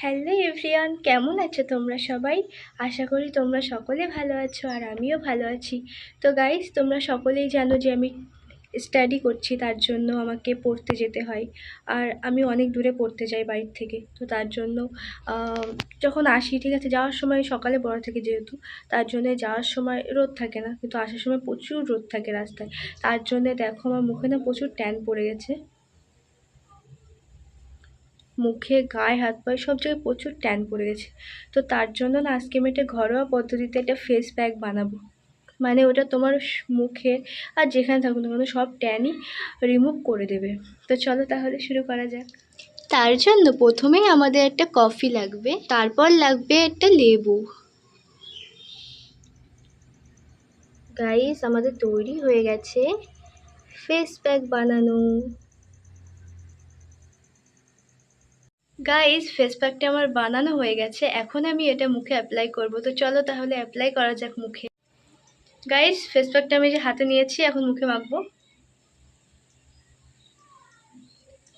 Hello everyone কেমন আছো তোমরা সবাই? আশা করি তোমরা সকলে ভালো আছো আর আমিও ভালো আছি। তো গাইস তোমরা সকলেই জানো যে আমি স্টাডি করছি, তার জন্য আমাকে পড়তে যেতে হয়। আর আমি অনেক দূরে পড়তে যাই বাড়ির থেকে। তো তার জন্য যখন আসি, ঠিক আছে, যাওয়ার সময় সকালে বড় থেকে যেহেতু, তার জন্য যাওয়ার সময় রোদ থাকে না। কিন্তু আসার সময় প্রচুর রোদ থাকে রাস্তায়। তার জন্য দেখো আমার মুখে না প্রচুর ট্যান পড়ে গেছে। মুখে গায়ে হাত পায়ে সব জায়গায় প্রচুর ট্যান পড়ে গেছে। তো তার জন্য না আজকে আমি একটা ঘরোয়া পদ্ধতিতে একটা ফেস প্যাক বানাবো। মানে ওটা তোমার মুখে আর যেখানে থাকুক না সব ট্যানই রিমুভ করে দেবে। তো চলো তাহলে শুরু করা যাক। তার জন্য প্রথমেই আমাদের একটা কফি লাগবে তারপর লাগবে একটা লেবু। গাইস আমাদের তৈরি হয়ে গেছে ফেস প্যাক বানানো। গাইস ফেস প্যাকটা আমার বানানো হয়ে গেছে। এখন আমি এটা মুখে অ্যাপ্লাই করব। তো চলো তাহলে অ্যাপ্লাই করা যাক মুখে। গাইস ফেস প্যাকটা আমি যে হাতে নিয়েছি, এখন মুখে মাখবো।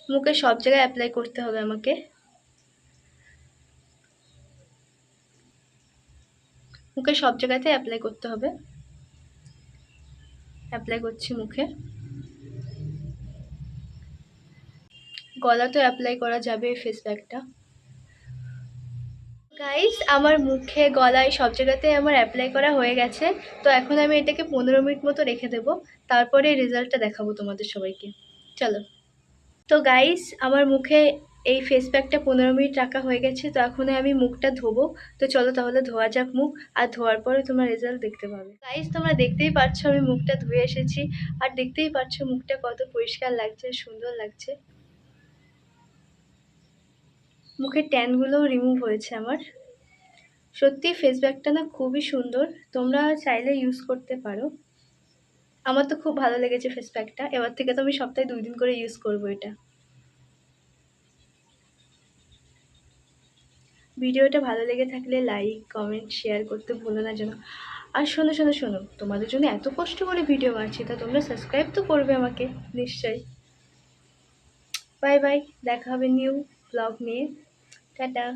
মুখে সব জায়গায় অ্যাপ্লাই করতে হবে আমাকে। মুখে সব জায়গাতে অ্যাপ্লাই করতে হবে। অ্যাপ্লাই করছি মুখে। গলাতেও অ্যাপ্লাই করা যাবে এই ফেস প্যাকটা গাইস আমার মুখে, গলায় সব জায়গাতে আমার অ্যাপ্লাই করা হয়ে গেছে। তো এখন আমি এটাকে পনেরো মিনিট মতো রেখে দেব। তারপরে রেজাল্টটা দেখাবো তোমাদের সবাইকে। চলো। তো গাইস আমার মুখে এই ফেস প্যাকটা পনেরো মিনিট রাখা হয়ে গেছে। তো এখন আমি মুখটা ধোবো। তো চলো তাহলে ধোয়া যাক মুখ। আর ধোয়ার পরে তোমার রেজাল্ট দেখতে পাবে। গাইস তোমরা দেখতেই পাচ্ছ আমি মুখটা ধুয়ে এসেছি। আর দেখতেই পাচ্ছ মুখটা কত পরিষ্কার লাগছে, সুন্দর লাগছে। মুখের ট্যানগুলোও রিমুভ হয়েছে আমার। সত্যি ফেস প্যাকটা না খুবই সুন্দর। তোমরা চাইলে ইউজ করতে পারো। আমার তো খুব ভালো লেগেছে ফেস প্যাকটা এবার থেকে তো আমি সপ্তাহে দুই দিন করে ইউজ করব এটা। ভিডিওটা ভালো লেগে থাকলে লাইক কমেন্ট শেয়ার করতে ভুলো না যেন। আর শোনো শোনো শোনো, তোমাদের জন্য এত কষ্ট করে ভিডিও বানাচ্ছি, তা তোমরা সাবস্ক্রাইব তো করবে আমাকে, নিশ্চয়ই। বাই বাই দেখা হবে নিউ ব্লগ নিয়ে। 好的